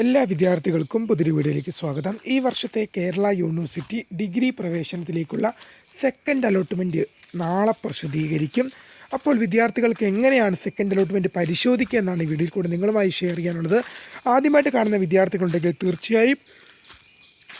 എല്ലാ വിദ്യാർത്ഥികൾക്കും പുതിരി വീഡിയോയിലേക്ക് സ്വാഗതം. ഈ വർഷത്തെ കേരള യൂണിവേഴ്സിറ്റി ഡിഗ്രി പ്രവേശനത്തിലേക്കുള്ള സെക്കൻഡ് അലോട്ട്മെന്റ് നാളെ പ്രസിദ്ധീകരിക്കും. അപ്പോൾ വിദ്യാർത്ഥികൾക്ക് എങ്ങനെയാണ് സെക്കൻഡ് അലോട്ട്മെന്റ് പരിശോധിക്കുക എന്നാണ് ഈ വീഡിയോയിൽ കൂടെ നിങ്ങളുമായി ഷെയർ ചെയ്യാനുള്ളത്. ആദ്യമായിട്ട് കാണുന്ന വിദ്യാർത്ഥികളുണ്ടെങ്കിൽ തീർച്ചയായും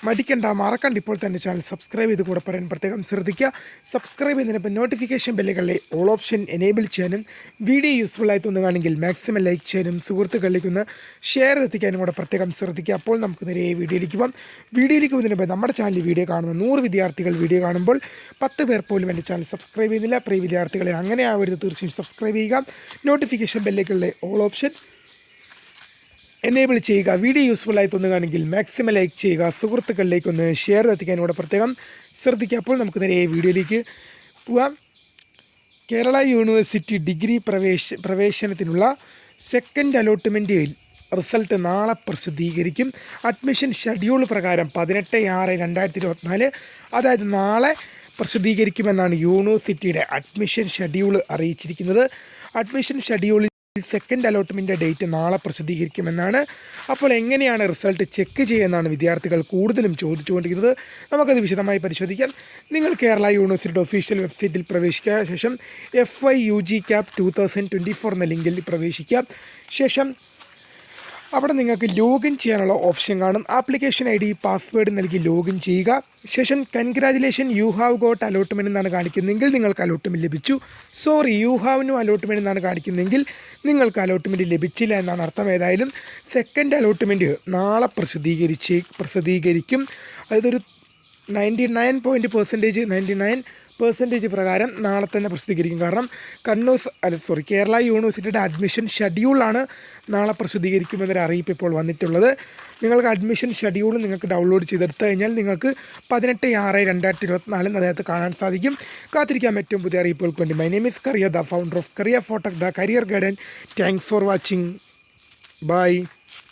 മടിക്കണ്ട മറക്കണ്ട. ഇപ്പോൾ തന്നെ ചാനൽ സബ്സ്ക്രൈബ് ചെയ്ത് കൂടെ പറയാൻ പ്രത്യേകം ശ്രദ്ധിക്കുക. സബ്സ്ക്രൈബ് ചെയ്യുന്നതിനൊപ്പം നോട്ടിഫിക്കേഷൻ ബെല്ലുകളിലെ ഓൾ ഓപ്ഷൻ എനേബിൾ ചെയ്യാനും വീഡിയോ യൂസ്ഫുൾ ആയി തോന്നുകയാണെങ്കിൽ മാക്സിമം ലൈക്ക് ചെയ്യാനും സുഹൃത്തുക്കളിലേക്ക് ഒന്ന് ഷെയർ എത്തിക്കാനും കൂടെ പ്രത്യേകം ശ്രദ്ധിക്കുക. അപ്പോൾ നമുക്ക് നേരെ വീഡിയോയിലേക്ക് പോകാം വീഡിയോയിലേക്ക് പോകുന്നതിന് നമ്മുടെ ചാനൽ വീഡിയോ കാണുന്ന നൂറ് വിദ്യാർത്ഥികൾ വീഡിയോ കാണുമ്പോൾ പത്ത് പേർ പോലും എന്റെ ചാനൽ സബ്സ്ക്രൈബ് ചെയ്യുന്നില്ല. പ്രിയ വിദ്യാർത്ഥികളെ അങ്ങനെ ആവരുത്. തീർച്ചയായും സബ്സ്ക്രൈബ് ചെയ്യുക. നോട്ടിഫിക്കേഷൻ ബെല്ലുകളിലെ ഓൾ ഓപ്ഷൻ എനേബിൾ ചെയ്യുക വീഡിയോ യൂസ്ഫുൾ ആയി തോന്നുകയാണെങ്കിൽ മാക്സിമം ലൈക്ക് ചെയ്യുക സുഹൃത്തുക്കളിലേക്ക് ഒന്ന് ഷെയർ എത്തിക്കാൻ ഇവിടെ പ്രത്യേകം ശ്രദ്ധിക്കുക. അപ്പോൾ നമുക്ക് നേരെ വീഡിയോയിലേക്ക് പോവാം. കേരള യൂണിവേഴ്സിറ്റി ഡിഗ്രി പ്രവേശ പ്രവേശനത്തിനുള്ള സെക്കൻഡ് അലോട്ട്മെന്റ് റിസൾട്ട് നാളെ പ്രസിദ്ധീകരിക്കും. അഡ്മിഷൻ ഷെഡ്യൂൾ പ്രകാരം പതിനെട്ട് ആറ് രണ്ടായിരത്തി ഇരുപത്തിനാല് അതായത് നാളെ പ്രസിദ്ധീകരിക്കുമെന്നാണ് യൂണിവേഴ്സിറ്റിയുടെ അഡ്മിഷൻ ഷെഡ്യൂൾ അറിയിച്ചിരിക്കുന്നത്. അഡ്മിഷൻ ഷെഡ്യൂളിൽ സെക്കൻഡ് അലോട്ട്മെന്റ് ഡേറ്റ് നാളെ പ്രസിദ്ധീകരിക്കുമെന്നാണ്. അപ്പോൾ എങ്ങനെയാണ് റിസൾട്ട് ചെക്ക് ചെയ്യുന്നതാണ് വിദ്യാർത്ഥികൾ കൂടുതലും ചോദിച്ചുകൊണ്ടിരിക്കുന്നത്. നമുക്കത് വിശദമായി പരിശോധിക്കാം. നിങ്ങൾ കേരള യൂണിവേഴ്സിറ്റിയുടെ ഒഫീഷ്യൽ വെബ്സൈറ്റിൽ പ്രവേശിക്കുക. ശേഷം F I U G CAP two thousand twenty four എന്ന ലിങ്കിൽ പ്രവേശിക്കുക. ശേഷം അവിടെ നിങ്ങൾക്ക് ലോഗിൻ ചെയ്യാനുള്ള ഓപ്ഷൻ കാണും. ആപ്ലിക്കേഷൻ ഐ ഡി പാസ്വേഡ് നൽകി ലോഗിൻ ചെയ്യുക. ശേഷം congratulation you have got allotment എന്നാണ് കാണിക്കുന്നതെങ്കിൽ നിങ്ങൾക്ക് അലോട്ട്മെന്റ് ലഭിച്ചു. Sorry you have no allotment എന്നാണ് കാണിക്കുന്നതെങ്കിൽ നിങ്ങൾക്ക് അലോട്ട്മെന്റ് ലഭിച്ചില്ല എന്നാണ് അർത്ഥം. ഏതായാലും സെക്കൻഡ് അലോട്ട്മെന്റ് നാളെ പ്രസിദ്ധീകരിച്ച് പ്രസിദ്ധീകരിക്കും. അതായത് ഒരു ninety nine point percentage ninety nine percentage പ്രകാരം നാളെ തന്നെ പ്രസിദ്ധീകരിക്കും. കാരണം കണ്ണൂർ അല്ല സോറി കേരള യൂണിവേഴ്സിറ്റിയുടെ അഡ്മിഷൻ ഷെഡ്യൂളാണ് നാളെ പ്രസിദ്ധീകരിക്കുമെന്നൊരു അറിയിപ്പ് ഇപ്പോൾ വന്നിട്ടുള്ളത്. നിങ്ങൾക്ക് അഡ്മിഷൻ ഷെഡ്യൂൾ നിങ്ങൾക്ക് ഡൗൺലോഡ് ചെയ്തെടുത്തു കഴിഞ്ഞാൽ നിങ്ങൾക്ക് പതിനെട്ട് ആറ് രണ്ടായിരത്തി ഇരുപത്തിനാലിന് അദ്ദേഹത്തെ കാണാൻ സാധിക്കും. കാത്തിരിക്കാൻ ഏറ്റവും പുതിയ അറിയിപ്പുകൾക്ക് വേണ്ടി. My name is Kariya the founder of Kariya ഫോട്ടക് the career guidance thanks for watching bye